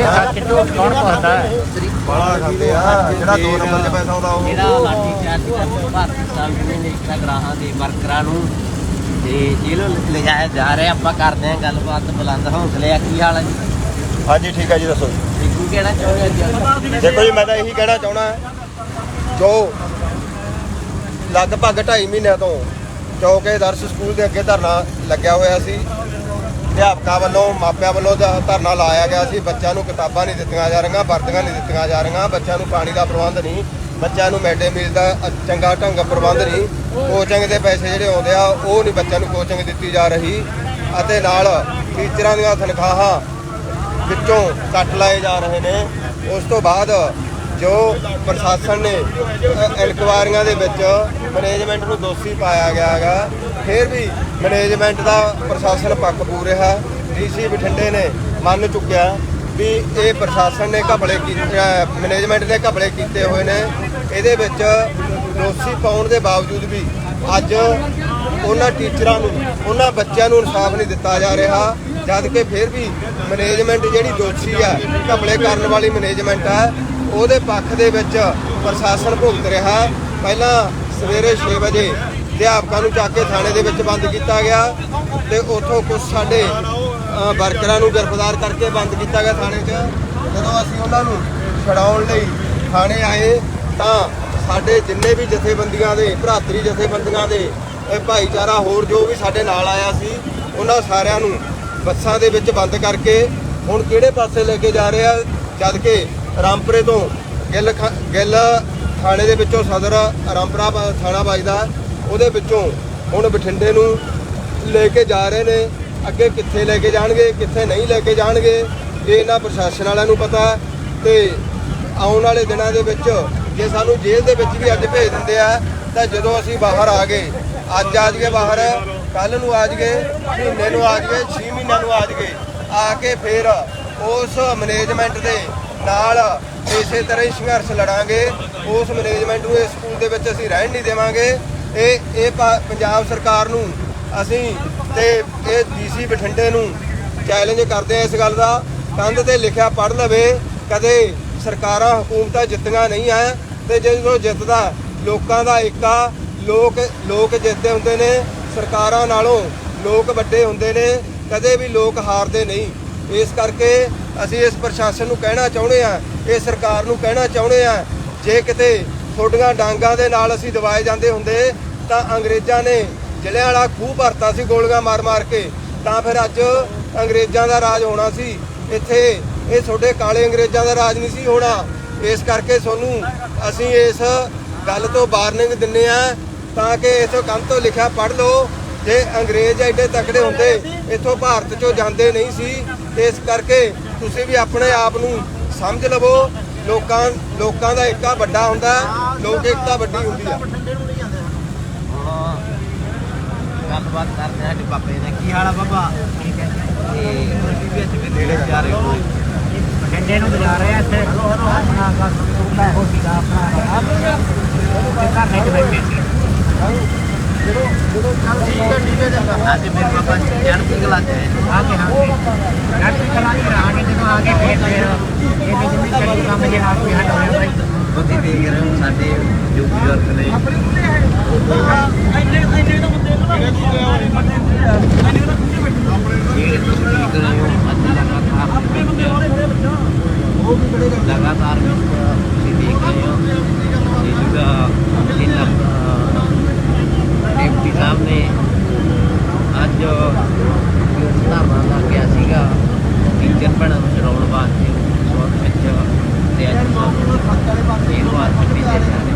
ਇੱਥੇ ਸੱਚ ਝੂਠ ਕੌਣ ਪੁੱਛਦਾ ਹੈ? ਬੜਾ ਖਾਂਦੇ ਆ। ਜਿਹੜਾ 2 ਨੰਬਰ 'ਚ ਪੈਸਾ ਆਉਂਦਾ ਉਹ ਜਿਹੜਾ ਲਾਠੀ ਚਾਰਜ ਕਰਦੇ ਭਾਰਤੀ ਸੰਘ ਨੇ ਇਕਤਾ ਗ੍ਰਾਹਾਂ ਦੇ ਵਰਕਰਾਂ ਨੂੰ ਤੇ ਜੇਲ੍ਹ ਲਿਜਾਇਆ ਜਾ ਰਿਹਾ। ਆਪਾਂ ਕਰਦੇ ਹਾਂ ਗੱਲਬਾਤ ਬੁਲੰਦ ਹੌਸਲੇ ਆ ਕੀ ਹਾਲ ਹੈ ਜੀ? ਹਾਂਜੀ ਠੀਕ ਹੈ ਜੀ ਦੱਸੋ ਬਿੱਗੂ ਕਿਹੜਾ ਚਾਹੁੰਦੇ ਅੱਜ ਦੇਖੋ ਜੀ ਮੈਂ ਤਾਂ ਇਹੀ ਕਹਿਣਾ ਚਾਹਣਾ ਜੋ ਲਗਭਗ 2.5 ਮਹੀਨਿਆਂ ਤੋਂ ਚੌਕੇ ਦਰਸ ਸਕੂਲ ਦੇ ਅੱਗੇ ਧਰਨਾ ਲੱਗਿਆ ਹੋਇਆ ਸੀ। ਅਧਿਆਪਕਾਂ ਵੱਲੋਂ, ਮਾਪਿਆਂ ਵੱਲੋਂ ਧ- ਧਰਨਾ ਲਾਇਆ ਗਿਆ ਸੀ। ਬੱਚਿਆਂ ਨੂੰ ਕਿਤਾਬਾਂ ਨਹੀਂ ਦਿੱਤੀਆਂ ਜਾ ਰਹੀਆਂ, ਵਰਦੀਆਂ ਨਹੀਂ ਦਿੱਤੀਆਂ ਜਾ ਰਹੀਆਂ। ਬੱਚਿਆਂ ਨੂੰ ਪਾਣੀ ਦਾ ਪ੍ਰਬੰਧ ਨਹੀਂ, ਬੱਚਿਆਂ ਨੂੰ ਮਿਡ ਮੀਲ ਦਾ ਚੰਗਾ ਢੰਗ ਪ੍ਰਬੰਧ ਨਹੀਂ। ਕੋਚਿੰਗ ਦੇ ਪੈਸੇ ਜਿਹੜੇ ਆਉਂਦੇ ਆ, ਉਹ ਨਹੀਂ ਬੱਚਿਆਂ ਨੂੰ ਕੋਚਿੰਗ ਦਿੱਤੀ ਜਾ ਰਹੀ। ਅਤੇ ਨਾਲ ਟੀਚਰਾਂ ਦੀਆਂ ਤਨਖਾਹਾਂ ਵਿੱਚੋਂ ਕੱਟ ਲਾਏ ਜਾ ਰਹੇ ਨੇ। ਉਸ ਤੋਂ ਬਾਅਦ ਜੋ ਪ੍ਰਸ਼ਾਸਨ ਨੇ ਅ, ਦੇ ਵਿੱਚ ਮੈਨੇਜਮੈਂਟ ਨੂੰ ਦੋਸ਼ੀ ਪਾਇਆ ਗਿਆ ਹੈਗਾ। ਫਿਰ ਵੀ ਮੈਨੇਜਮੈਂਟ ਦਾ ਪ੍ਰਸ਼ਾਸਨ ਪੱਖ ਪੂ ਰਿਹਾ। ਡੀਸੀ ਬਠਿੰਡੇ ਨੇ ਮੰਨ ਚੁੱਕਿਆ ਵੀ ਇਹ ਪ੍ਰਸ਼ਾਸਨ ਨੇ ਘਪਲੇ ਕੀਤੇ ਮੈਨੇਜਮੈਂਟ ਨੇ ਘਪਲੇ ਕੀਤੇ ਹੋਏ ਨੇ। ਇਹਦੇ ਵਿੱਚ ਦੋਸ਼ੀ ਪਾਉਣ ਦੇ ਬਾਵਜੂਦ ਵੀ ਅੱਜ ਉਹਨਾਂ ਟੀਚਰਾਂ ਨੂੰ ਉਹਨਾਂ ਬੱਚਿਆਂ ਨੂੰ ਇਨਸਾਫ ਨਹੀਂ ਦਿੱਤਾ ਜਾ ਰਿਹਾ। ਜਦ ਕਿ ਫਿਰ ਵੀ ਮੈਨੇਜਮੈਂਟ ਜਿਹੜੀ ਦੋਸ਼ੀ ਆ ਘਪਲੇ ਕਰਨ ਵਾਲੀ ਮੈਨੇਜਮੈਂਟ ਆ ਉਹਦੇ ਪੱਖ ਦੇ ਵਿੱਚ ਪ੍ਰਸ਼ਾਸਨ ਭੁਗਤ ਰਿਹਾ। ਪਹਿਲਾਂ ਸਵੇਰੇ 6 ਵਜੇ ਅਧਿਆਪਕਾਂ ਨੂੰ ਚੱਕ ਕੇ ਥਾਣੇ ਦੇ ਵਿੱਚ ਬੰਦ ਕੀਤਾ ਗਿਆ ਤੇ ਉੱਥੋਂ ਕੁਝ ਸਾਡੇ ਵਰਕਰਾਂ ਨੂੰ ਗ੍ਰਿਫਤਾਰ ਕਰਕੇ ਬੰਦ ਕੀਤਾ ਗਿਆ ਥਾਣੇ 'ਚ। ਜਦੋਂ ਅਸੀਂ ਉਹਨਾਂ ਨੂੰ ਛਡਾਉਣ ਲਈ ਥਾਣੇ ਆਏ ਤਾਂ ਸਾਡੇ ਜਿੰਨੇ ਵੀ ਜਥੇਬੰਦੀਆਂ ਦੇ, ਭਰਾਤਰੀ ਜਥੇਬੰਦੀਆਂ ਦੇ ਭਾਈਚਾਰਾ ਹੋਰ ਜੋ ਵੀ ਸਾਡੇ ਨਾਲ ਆਇਆ ਸੀ, ਉਹਨਾਂ ਸਾਰਿਆਂ ਨੂੰ ਬੱਸਾਂ ਦੇ ਵਿੱਚ ਬੰਦ ਕਰਕੇ ਹੁਣ ਕਿਹੜੇ ਪਾਸੇ ਲੈ ਕੇ ਜਾ ਰਹੇ ਆ ਜਦ ਕਿ ਰਾਮਪੁਰੇ ਤੋਂ ਗਿੱਲ ਖਾ- ਗਿੱਲ ਥਾਣੇ ਦੇ ਵਿੱਚੋਂ ਸਦਰ ਰਾਮਪੁਰਾ ਥਾਣਾ ਵੱਜਦਾ। ਉਹਦੇ ਵਿੱਚੋਂ ਹੁਣ ਬਠਿੰਡੇ ਨੂੰ ਲੈ ਕੇ ਜਾ ਰਹੇ ਨੇ। ਅੱਗੇ ਕਿੱਥੇ ਲੈ ਕੇ ਜਾਣਗੇ, ਕਿੱਥੇ ਨਹੀਂ ਲੈ ਕੇ ਜਾਣਗੇ, ਇਹ ਇਹਨਾਂ ਪ੍ਰਸ਼ਾਸਨ ਵਾਲਿਆਂ ਨੂੰ ਪਤਾ ਹੈ। ਤੇ ਆਉਣ ਵਾਲੇ ਦਿਨਾਂ ਦੇ ਵਿੱਚ ਜੇ ਸਾਨੂੰ ਜੇਲ੍ਹ ਦੇ ਵਿੱਚ ਵੀ ਅੱਜ ਭੇਜ ਦਿੰਦੇ ਆ, ਤਾਂ ਜਦੋਂ ਅਸੀਂ ਬਾਹਰ ਆ ਗਏ, ਅੱਜ ਆ ਜਾਈਏ ਬਾਹਰ ਕੱਲ ਨੂੰ ਆ ਜਾਈਏ ਮਹੀਨੇ ਨੂੰ ਆ ਜਾਈਏ 6 ਮਹੀਨਿਆਂ ਨੂੰ ਆ ਜਾਈਏ ਆ ਕੇ ਫਿਰ ਉਸ ਮੈਨੇਜਮੈਂਟ ਦੇ ਨਾਲ ਇਸੇ ਤਰ੍ਹਾਂ ਹੀ ਸੰਘਰਸ਼ ਲੜਾਂਗੇ। ਉਸ ਮੈਨੇਜਮੈਂਟ ਨੂੰ ਇਸ ਸਕੂਲ ਦੇ ਵਿੱਚ ਅਸੀਂ ਰਹਿਣ ਨਹੀਂ ਦੇਵਾਂਗੇ। ਇਹ ਇਹ ਪ- ਪੰਜਾਬ ਸਰਕਾਰ ਨੂੰ ਅਸੀਂ ਤੇ ਇਹ ਡੀਸੀ ਬਠਿੰਡੇ ਨੂੰ ਚੈਲੰਜ ਕਰਦੇ ਆ ਇਸ ਗੱਲ ਦਾ। ਕੰਧ ਤੇ ਲਿਖਿਆ ਪੜ ਲਵੇ, ਕਦੇ ਸਰਕਾਰਾਂ ਹਕੂਮਤਾਂ ਜਿੱਤੀਆਂ ਨਹੀਂ ਆ ਤੇ ਜਦੋਂ ਜਿੱਤਦਾ, ਲੋਕਾਂ ਦਾ ਏਕਾ ਲੋਕ ਲੋਕ ਜਿੱਤਦੇ ਹੁੰਦੇ ਨੇ, ਸਰਕਾਰਾਂ ਨਾਲੋਂ ਲੋਕ ਵੱਡੇ ਹੁੰਦੇ ਨੇ, ਕਦੇ ਵੀ ਲੋਕ ਹਾਰਦੇ ਨਹੀਂ। ਇਸ ਕਰਕੇ ਅਸੀਂ ਇਸ ਪ੍ਰਸ਼ਾਸਨ ਨੂੰ ਕਹਿਣਾ ਚਾਹੁੰਦੇ ਆ ਇਹ ਸਰਕਾਰ ਨੂੰ ਕਹਿਣਾ ਚਾਹੁੰਦੇ ਆ ਜੇ ਕਿਤੇ ਥੋਡੀਆਂ ਡਾਂਗਾਂ ਦੇ ਨਾਲ ਅਸੀਂ ਦਵਾਏ ਜਾਂਦੇ ਹੁੰਦੇ, ਤਾਂ ਅੰਗਰੇਜ਼ਾਂ ਨੇ ਜ਼ਿਲ੍ਹਿਆਂ ਵਾਲਾ ਖੂਹ ਭਰਤਾ ਸੀ ਗੋਲੀਆਂ ਮਾਰ-ਮਾਰ ਕੇ, ਤਾਂ ਫਿਰ ਅੱਜ ਅੰਗਰੇਜ਼ਾਂ ਦਾ ਰਾਜ ਹੋਣਾ ਸੀ। ਇੱਥੇ ਇਹ ਤੁਹਾਡੇ ਕਾਲੇ ਅੰਗਰੇਜ਼ਾਂ ਦਾ ਰਾਜ ਨਹੀਂ ਸੀ ਹੋਣਾ। ਇਸ ਕਰਕੇ ਤੁਹਾਨੂੰ ਅਸੀਂ ਇਸ ਗੱਲ ਤੋਂ ਵਾਰਨਿੰਗ ਦਿੰਨੇ ਆ ਤਾਂ ਕਿ ਇਸ ਕੰਧ ਤੋਂ ਲਿਖਿਆ ਪੜ੍ਹ ਲਓ। ਜੇ ਅੰਗਰੇਜ਼ ਐਡੇ ਤਕੜੇ ਹੁੰਦੇ, ਇੱਥੋਂ ਭਾਰਤ ਚੋਂ ਜਾਂਦੇ ਨਹੀਂ ਸੀ ਤੇ ਇਸ ਕਰਕੇ ਤੁਸੀਂ ਵੀ ਆਪਣੇ ਆਪ ਨੂੰ ਸਮਝ ਲਵੋ। ਲੋਕਾਂ ਲੋਕਾਂ ਦਾ ਏਕਾ ਵੱਡਾ ਹੁੰਦਾ ਲੋਕ ਏਕਤਾ ਵੱਡੀ ਹੁੰਦੀ ਆ। ਗੱਲਬਾਤ ਕਰਦੇ ਸਾਡੇ ਬਾਬੇ ਨੇ ਕੀ ਹਾਲ ਆ ਬਾਬਾ? ਠੀਕ ਹੈ ਤੇ ਵੀ ਅੱਜ ਵੀ ਨੇੜੇ ਜਾ ਰਹੇ ਹੋ। ਬਠਿੰਡੇ ਨੂੰ ਜਾ ਰਹੇ ਆ ਇੱਥੇ। ਆਪਣਾ, ਬਸ ਆਪਣਾ। ਤੇ ਘਰ ਨਹੀਂ ਬੈਠੇ ठीक है ठीक है हाँ जी मेरे पापा ज्ञान सिंह लाते हैं आगे हाँ ज्ञान सिंह लाते हैं आगे देखो आगे खेत है ये भी जमीन का काम है आपके यहाँ हो भाई बहुत ही देख रहे हो साडे जो बुजुर्ग ने लगातार ਸਾਨੂੰ ਚੜਾਉਣ ਵਾਸਤੇ ਬਹੁਤ ਵਿੱਚ ਤੇ ਅੱਜ ਸਾਨੂੰ ਇਹ ਵਾਰ ਵੀ ਦੇ ਸਕਦੇ